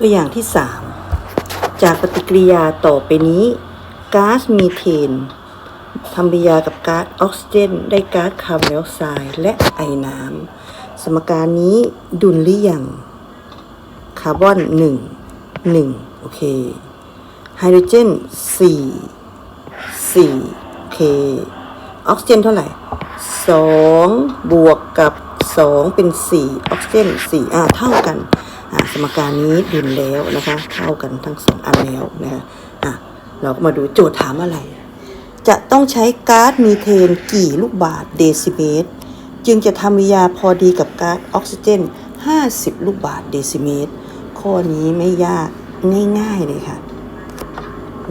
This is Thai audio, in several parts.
ตัวอย่างที่ 3 จากปฏิกิริยาต่อไปนี้ก๊าซมีเทนทำปฏิกิริยากับก๊าซออกซิเจน ได้ก๊าซคาร์บอนไดออกไซด์และไอน้ำสมการนี้ดุลหรือยังคาร์บอน 1 1 โอเคไฮโดรเจน 4 4 โอเค ออกซิเจนเท่าไหร่ 2 บวกกับ 2 เป็น 4 ออกซิเจน 4 อ่าเท่ากัน สมการนี้ดุลแล้วนะคะเท่ากันทั้งสองอันแล้วนะคะอะเราก็มาดูโจทย์ถามอะไร จะต้องใช้ก๊าซมีเทนกี่ลูกบาทเดซิเมตร จึงจะทำปฏิกิริยาพอดีกับก๊าซออกซิเจน 50 ลูกบาทเดซิเมตร ข้อนี้ไม่ยากง่ายๆเลยค่ะ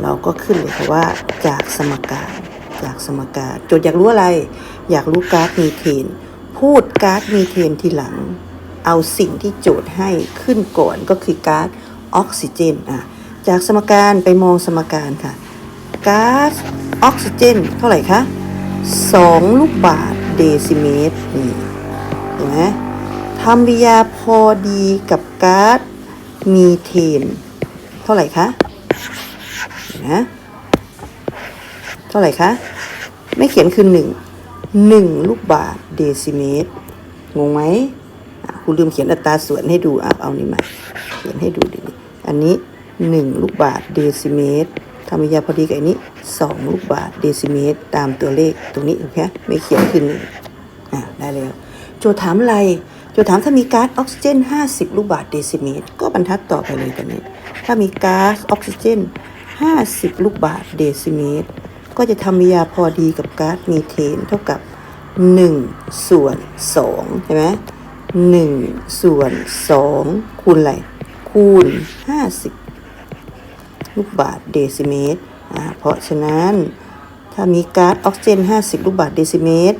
เราก็ขึ้นเลยค่ะว่าจากสมการจากสมการ โจทย์อยากรู้อะไร อยากรู้ก๊าซมีเทน พูดก๊าซมีเทนทีหลัง เอาสิ่งที่โจทย์ให้ขึ้นก่อนก็คือก๊าซออกซิเจนอะจากสมการไปมองสมการค่ะก๊าซออกซิเจนเท่าไหร่คะ 2 ลูกบาทเดซิเมตรนี่เห็นไหมทำปฏิกิริยาพอดีกับก๊าซมีเทน เท่าไหร่คะนไหมเท่าไหร่คะ ไม่เขียนคือหนึ่งหนึ่งลูกบาทเดซิเมตรงงไหม ครูลืมเขียนอัตราส่วนให้ดูอะเอานี่มาเขียนให้ดูดิอันนี้หนึ่งลูกบาทเดซิเมตรทำปฏิกิริยาพอดีกับอันนี้สองลูกบาทเดซิเมตร ตามตัวเลขตรงนี้โอเคไม่เขียนคือหนึ่งอะได้แล้ว โจทย์ถามอะไรโจทย์ถามถ้ามีก๊าซออกซิเจน 50 ลูกบาทเดซิเมตร ก็บรรทัดต่อไปเลยตอนนี้ ถ้ามีก๊าซออกซิเจน 50 ลูกบาทเดซิเมตร ก็จะทำมิยาพอดีกับก๊าซมีเทนเท่ากับ 1 ส่วน2ใช่ไหม 1 ส่วน 2 คูณอะไร คูณ 50 ลูกบาทเดซิเมตรอ่าเพราะฉะนั้นถ้ามีก๊าซออกซิเจน 50 ลูกบาทเดซิเมตร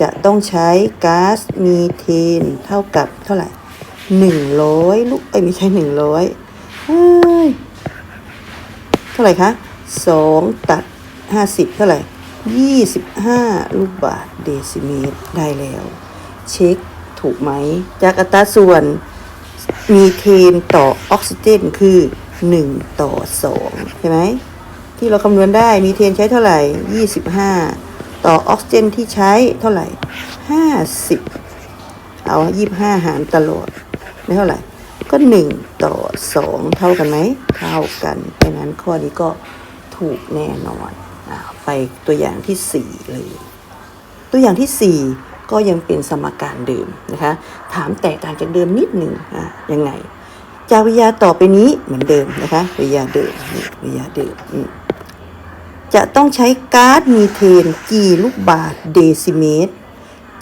จะต้องใช้ก๊าซมีเทนเท่ากับเท่าไหร่ 100 ลูกเอ้ยไม่ใช่ 100เฮ้ยเท่าไหร่คะ 2 ตัด 50 เท่าไหร่ 25 ลูกบาทเดซิเมตรได้แล้ว เช็ค ถูกไหม จากอัตราส่วนมีเทนต่อออกซิเจนคือ 1 ต่อ2ใช่ไหมที่เราคำนวณได้มีเทนใช้เท่าไหร่ 25 ต่อออกซิเจนที่ใช้เท่าไหร่ 50 เอา 25 หารตลอดได้เท่าไหร่ ก็ 1 ต่อ 2 เท่ากันไหม เท่ากันเพราะนั้นข้อนี้ก็ถูกแน่นอนอไปตัวอย่างที่ 4 เลย ตัวอย่างที่ 4 ก็ยังเป็นสมการเดิมนะคะ ถามแตกต่างจากเดิมนิดหนึ่งอะยังไง จากวิทยาต่อไปนี้เหมือนเดิมนะคะวิทยาเดิมวิทยาเดิมจะต้องใช้ก๊าซมีเทนกี่ลูกบาทเดซิเมตร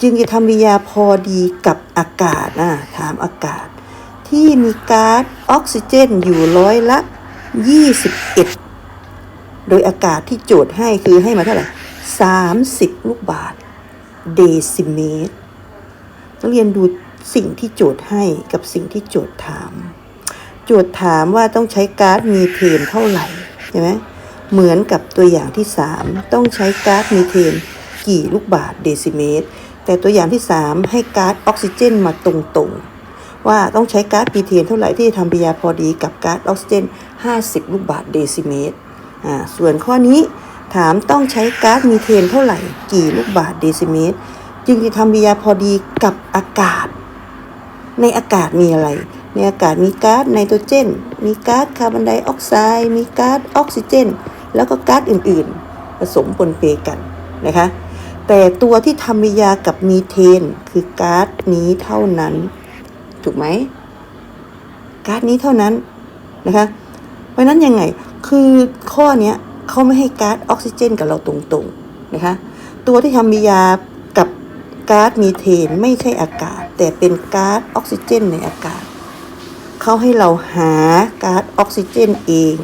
จึงจะทำปฏิยาพอดีกับอากาศนะถามอากาศ ที่มีก๊าซออกซิเจนอยู่ร้อยละ 21 โดยอากาศที่โจทย์ให้คือให้มาเท่าไหร่30 ลูกบาท เดซิเมตรนักเรียนดูสิ่งที่โจทย์ให้กับสิ่งที่โจทย์ถาม โจทย์ถามว่าต้องใช้ก๊าซมีเทนเท่าไหร่ใช่ไหมเหมือนกับตัวอย่างที่ 3 ต้องใช้ก๊าซมีเทนกี่ลูกบาทเดซิเมตร แต่ตัวอย่างที่ 3 ให้ก๊าซออกซิเจนมาตรงๆ ว่าต้องใช้ก๊าซมีเทนเท่าไหร่ที่จะทำปฏิกิริยาพอดีกับก๊าซออกซิเจน 50 ลูกบาทเดซิเมตรอ่าส่วนข้อนี้ ถามต้องใช้ก๊าซมีเทนเท่าไหร่ กี่ลูกบาทเดซิเมตร จึงจะทำปฏิกิยาพอดีกับอากาศ ในอากาศมีอะไร ในอากาศมีก๊าซไนโตรเจน มีก๊าซคาร์บอนไดออกไซด์ มีก๊าซออกซิเจน แล้วก็ก๊าซอื่นๆ ผสมปนเปกันนะคะ แต่ตัวที่ทำปฏิกิยากับมีเทนคือก๊าซนี้เท่านั้น ถูกไหมก๊าซนี้เท่านั้นนะคะ เพราะฉะนั้นยังไง คือข้อเนี้ย เขาไม่ให้ก๊าซออกซิเจนกับเราตรงๆนะคะตัวที่ทำปฏิกิริยากับก๊าซมีเทนไม่ใช่อากาศ แต่เป็นก๊าซออกซิเจนในอากาศเขาให้เราหาก๊าซออกซิเจนเอง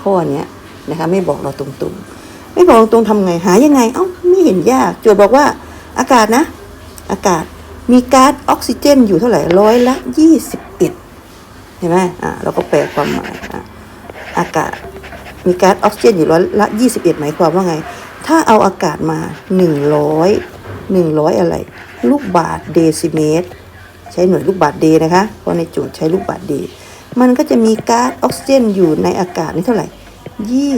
ข้อนี้นะคะไม่บอกเราตรงๆ ไม่บอกตรงๆทำไงหายังไง เอ้าไม่เห็นยากโจทย์บอกว่าอากาศนะ อากาศมีก๊าซออกซิเจน อยู่เท่าไหร่ร้อยละยี่สิบเอ็ดเห็นไหมอ่าเราก็แปลความหมายอะอากาศ มีก๊าซออกซิเจนอยู่ร้อยละยี่สิบเอ็ดหมายความว่าไง ถ้าเอาอากาศมาหนึ่งร้อยหนึ่งร้อยอะไร ลูกบาทเดซิเมตร ใช้หน่วยลูกบาทเดนะคะ เพราะในโจทย์ใช้ลูกบาทเด มันก็จะมีก๊าซออกซิเจนอยู่ในอากาศนี่เท่าไหร่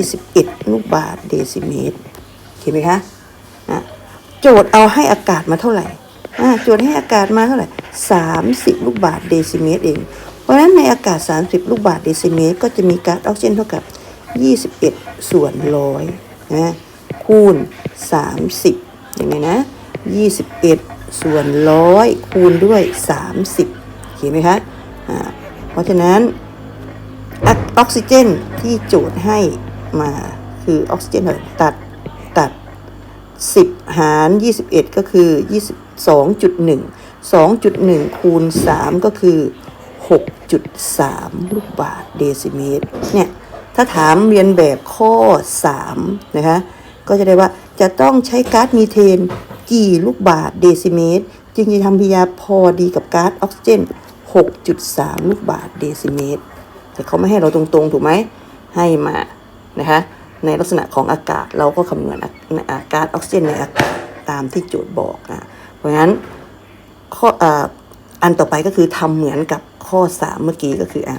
21 ลูกบาศก์เดซิเมตรเห็นไหมคะะโจทย์เอาให้อากาศมาเท่าไหร่โจทย์ให้อากาศมาเท่าไหร่ 30 ลูกบาศก์เดซิเมตรเอง เพราะฉะนั้นในอากาศ 30 ลูกบาศก์เดซิเมตร ก็จะมีก๊าซออกซิเจนเท่ากับ 21 ส่วนร้อยนะคูณ 30ยังไงนะ 21 ส่วนร้อยคูณด้วย 30เห็นไหมคะอ่าเพราะฉะนั้นออกซิเจนที่โจทย์ให้มาคือออกซิเจนตัดตัด 10 หาร 21 ก็คือ 22.1 2.1 คูณ 3 ก็คือ 6.3 ลูกบาศก์เดซิเมตรเนี่ย ถ้าถามเรียนแบบข้อ 3 นะคะ ก็จะได้ว่าจะต้องใช้ก๊าซมีเทน กี่ลูกบาศก์เดซิเมตร จึงจะทำพิยาพอดีกับก๊าซออกซิเจน 6.3 ลูกบาศก์เดซิเมตร แต่เขาไม่ให้เราตรงๆ ถูกไหม ให้มานะคะในลักษณะของอากาศเราก็คำนวณก๊าซออกซิเจนในอากาศตามที่โจทย์บอกอะเพราะฉะนั้นข้ออ่าอันต่อไปก็คือทำเหมือนกับข้อ 3 เมื่อกี้ก็คืออะ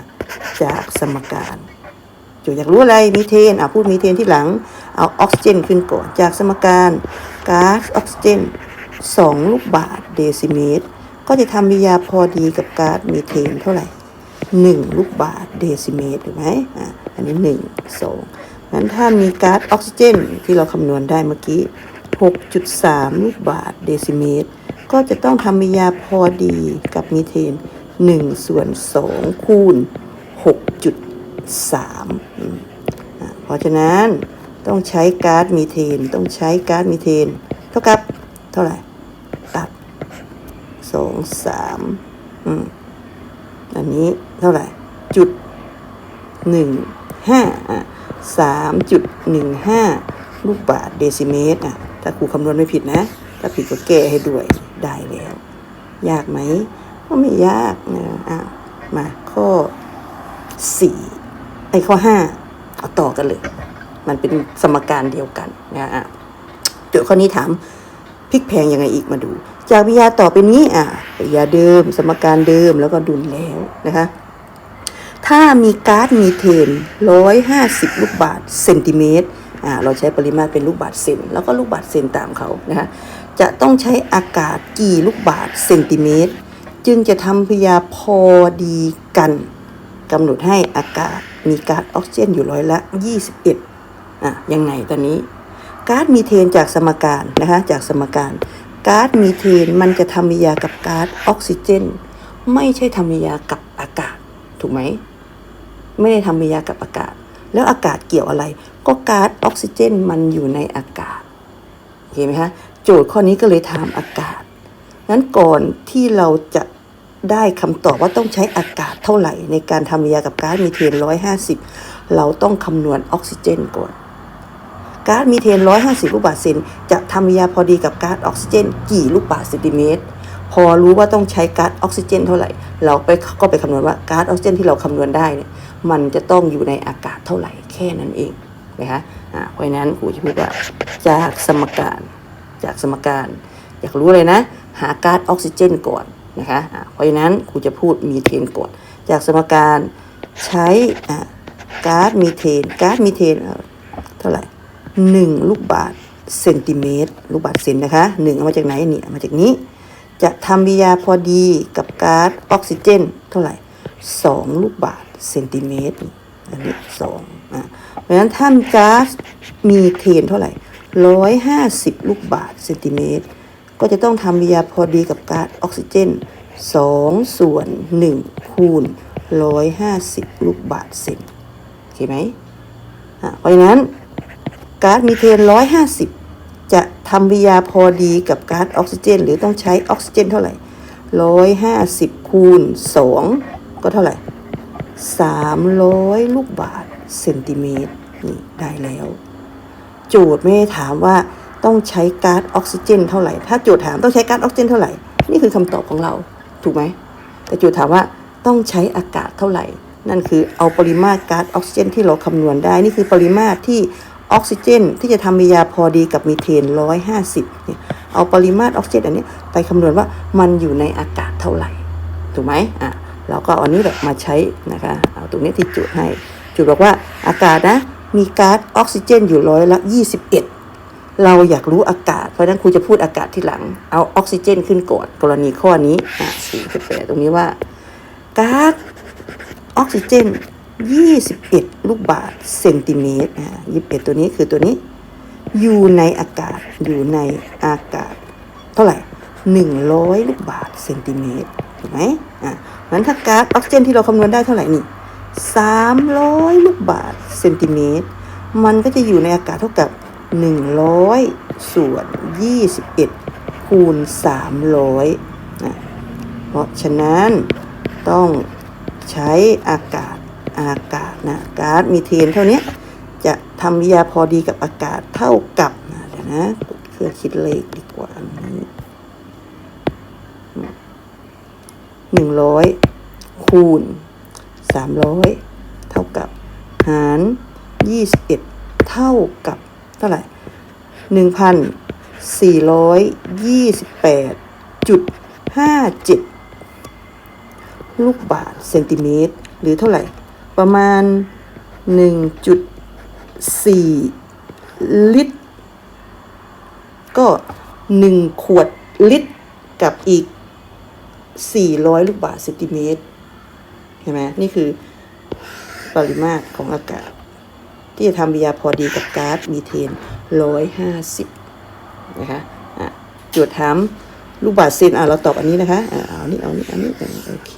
จากสมการ โจทย์อยากรู้อะไรมีเทนอะพูดมีเทนที่หลัง เอาออกซิเจนขึ้นก่อน จากสมการก๊าซออกซิเจน2 ลูกบาศก์เดซิเมตร ก็จะทำวิยาพอดีกับก๊าซมีเทนเท่าไหร่หนึ่งลูกบาศก์เดซิเมตรถูกไหมอะอันนี้หนึ่งสองงั้นถ้ามีก๊าซออกซิเจนที่เราคำนวณได้เมื่อกี้ 6.3 ลูกบาศก์เดซิเมตร ก็จะต้องทำมิยาพอดีกับมีเทน1ส่วน2คูณ 6.3อืมอะเพราะฉะนั้นต้องใช้ก๊าซมีเทน ต้องใช้ก๊าซมีเทน เท่ากับเท่าไหร่ ตัด 2 3อืมอันนี้เท่าไหร่ จุดหนึ่งห้าอะสามจุดหนึ่งห้าลูกบาศก์เดซิเมตรอะถ้าครูคำนวณไม่ผิดนะ ถ้าผิดก็แก้ให้ด้วยได้แล้ว ยากไหมก็ไม่ยากนะอะมาข้อสี่ ไอ้ข้อห้าเอาต่อกันเลย มันเป็นสมการเดียวกันนะอะโจทย์ข้อนี้ถามพลิกแพงยังไงอีกมาดู จากวิทยาต่อไปนี้อะวิทยาเดิม สมการเดิมแล้วก็ดุลแล้วนะคะ ถ้ามีก๊าซมีเทน150ลูกบาศก์เซนติเมตรอ่าเราใช้ปริมาตรเป็นลูกบาศก์เซนแล้วก็ลูกบาศก์เซนตามเขานะคะจะต้องใช้อากาศกี่ลูกบาศก์เซนติเมตร จึงจะทำพยาพอดีกัน กำหนดให้อากาศมีก๊าซออกซิเจนอยู่ร้อยละ 21อะยังไงตอนนี้ก๊าซมีเทนจากสมการนะคะจากสมการก๊าซมีเทนมันจะทำปฏิกิริยากับก๊าซออกซิเจน ไม่ใช่ทำปฏิกิริยากับอากาศถูกไหมไม่ได้ทำปฏิกิริยากับอากาศ แล้วอากาศเกี่ยวอะไร ก็ก๊าซออกซิเจนมันอยู่ในอากาศเห็นไหมคะโจทย์ข้อนี้ก็เลยถามอากาศนั้นก่อนที่เราจะ ได้คำตอบว่าต้องใช้อากาศเท่าไหร่ ในการทำยากับก๊าซมีเทน 150 เราต้องคำนวณออกซิเจนก่อน ก๊าซมีเทน 150 ลูกบาศก์เซนจะทำยาพอดีกับก๊าซออกซิเจน กี่ลูกบาศก์เซนติเมตร พอรู้ว่าต้องใช้ก๊าซออกซิเจน เท่าไหร่ เราไปก็ไปคำนวณว่าก๊าซออกซิเจนที่เราคำนวณได้เนี่ยมันจะต้องอยู่ในอากาศเท่าไหร่แค่นั้นเองนะคะอ่าเพราะฉะนั้นครูจะพูดว่าจากสมการ จากสมการ อยากรู้เลยนะ หาก๊าซออกซิเจนก่อน นะคะเพราะฉะนั้นครูจะพูดมีเทนก่อนจากสมการใช้ก๊าซมีเทนก๊าซมีเทนเท่าไหร่หนึ่งลูกบาศก์เซนติเมตรลูกบาศก์เซนนะคะหนึ่งเอามาจากไหนเนี่ยมาจากนี้ จะทำปฏิกิริยาพอดีกับก๊าซออกซิเจน เท่าไหร่สองลูกบาศก์เซนติเมตรอันนี้สองอะเพราะฉะนั้นถ้าก๊าซมีเทนเท่าไหร่ร้อยห้าสิบลูกบาศก์เซนติเมตร ก็จะต้องทำปฏิยาพอดีกับก๊าซออกซิเจนสองส่วนหนึ่งคูณร้อยห้าสิบลูกบาศก์เซนโอเคไหมเพราะฉะนั้นก๊าซมีเทน 150 จะทำปฏิกิริยาพอดีกับก๊าซออกซิเจน หรือต้องใช้ออกซิเจนเท่าไหร่ 150 คูณ 2 ก็เท่าไหร่ 300 ลูกบาศก์เซนติเมตรนี่ได้แล้ว โจทย์ไม่ได้ถามว่า ต้องใช้ก๊าซออกซิเจน เท่าไหร่ ถ้าโจทย์ถามต้องใช้ก๊าซออกซิเจนเท่าไหร่ นี่คือคำตอบของเรา ถูกไหม แต่โจทย์ถามว่าต้องใช้อากาศเท่าไหร่ นั่นคือเอาปริมาตรก๊าซออกซิเจน ที่เราคำนวณได้ นี่คือปริมาตรที่ออกซิเจน ที่จะทำปฏิกิริยาพอดีกับมีเทน150เนี่ย เอาปริมาตรออกซิเจนอันนี้ไปคำนวณว่ามันอยู่ในอากาศเท่าไหร่ ถูกไหมอะ เราก็เอาอันนี้แหละมาใช้นะคะ เอาตรงนี้ที่จุดให้ จุดบอกว่าอากาศนะ มีก๊าซออกซิเจน อยู่ร้อยละ21เอ็ด เราอยากรู้อากาศ เพราะนั้นครูจะพูดอากาศที่หลัง เอาออกซิเจนขึ้นก่อนกรณีข้อนี้อะสี่แปดตรงนี้ว่าก๊าซออกซิเจน 21 ลูกบาศก์เซนติเมตรอ่า21 ตัวนี้คือตัวนี้ อยู่ในอากาศอยู่ในอากาศ เท่าไหร่ 100 ลูกบาศก์เซนติเมตรถูกไหมอะงั้นถ้าก๊าซออกซิเจนที่เราคำนวณได้เท่าไหร่นี่ 300 ลูกบาศก์เซนติเมตรมันก็จะอยู่ในอากาศเท่ากับ 100 ส่วน 21 คูณ 300นะเพราะฉะนั้นต้องใช้อากาศอากาศนะก๊าซมีเทนเท่านี้จะทำวิทยาพอดีกับอากาศเท่ากับนะเดี๋ยวนะเครื่องคิดเลขดีกว่าอันนี้หนึ่งร้อยคูณสามร้อยเท่ากับ หารยี่สิบเอ็ดเท่ากับ ท่าไหร่หนึ่งพันสี่ร้อยยี่สิบแปดจุดห้าเจ็ดลูกบาศก์เซนติเมตร หรือเท่าไหร่ ประมาณหนึ่งจุดสี่ลิตร ก็หนึ่งขวดลิตรกับอีกสี่ร้อยลูกบาศก์เซนติเมตร เห็นไหมนี่คือปริมาตรของอากาศ ที่จะทำวิทยาพอดีกับก๊าซมีเทนร้อยห้าสิบนะคะอะโจทย์ถามลูกบาศก์เซนอะเราตอบอันนี้นะคะอะเอานี่เอานี่เอานี่โอเค